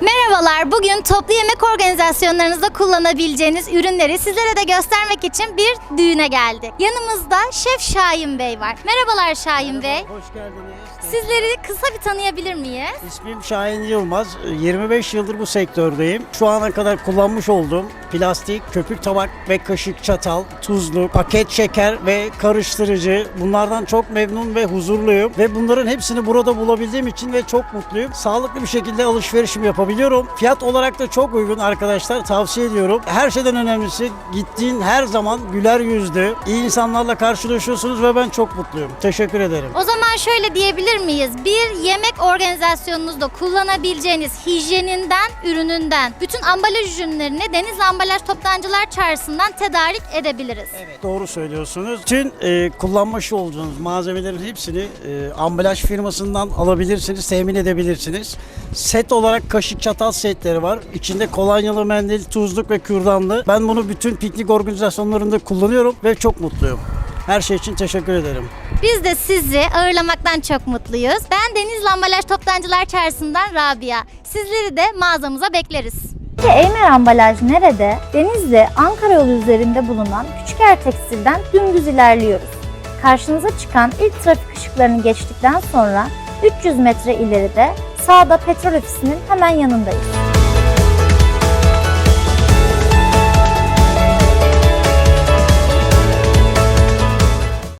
No. Merhabalar. Bugün toplu yemek organizasyonlarınızda kullanabileceğiniz ürünleri sizlere de göstermek için bir düğüne geldik. Yanımızda Şef Şahin Bey var. Merhabalar Şahin Bey. Hoş geldiniz. Sizleri kısa bir tanıyabilir miyiz? İsmim Şahin Yılmaz. 25 yıldır bu sektördeyim. Şu ana kadar kullanmış olduğum plastik, köpük tabak ve kaşık, çatal, tuzlu, paket şeker ve karıştırıcı. Bunlardan çok memnun ve huzurluyum. Ve bunların hepsini burada bulabildiğim için ve çok mutluyum. Sağlıklı bir şekilde alışverişimi yapabiliyorum. Fiyat olarak da çok uygun arkadaşlar. Tavsiye ediyorum. Her şeyden önemlisi gittiğin her zaman güler yüzlü, iyi insanlarla karşılaşıyorsunuz ve ben çok mutluyum. Teşekkür ederim. O zaman şöyle diyebilir miyiz? Bir yemek organizasyonunuzda kullanabileceğiniz hijyeninden, ürününden, bütün ambalaj ürünlerini Denizli Ambalaj Toptancılar Çarşısı'ndan tedarik edebiliriz. Doğru söylüyorsunuz. Tüm e, kullanmış olduğunuz malzemelerin hepsini e, ambalaj firmasından alabilirsiniz, temin edebilirsiniz. Set olarak kaşık çatal setleri var. İçinde kolonyalı mendil, tuzluk ve kürdanlı. Ben bunu bütün piknik organizasyonlarında kullanıyorum ve çok mutluyum. Her şey için teşekkür ederim. Biz de sizi ağırlamaktan çok mutluyuz. Ben Denizli Ambalaj Toptancılar Çarşısı'ndan Rabia. Sizleri de mağazamıza bekleriz. Peki Eymer Ambalaj nerede? Denizli, Ankara yolu üzerinde bulunan Küçüker Tekstil'den dümdüz ilerliyoruz. Karşınıza çıkan ilk trafik ışıklarını geçtikten sonra 300 metre ileride sağda petrol ofisinin hemen yanındayız.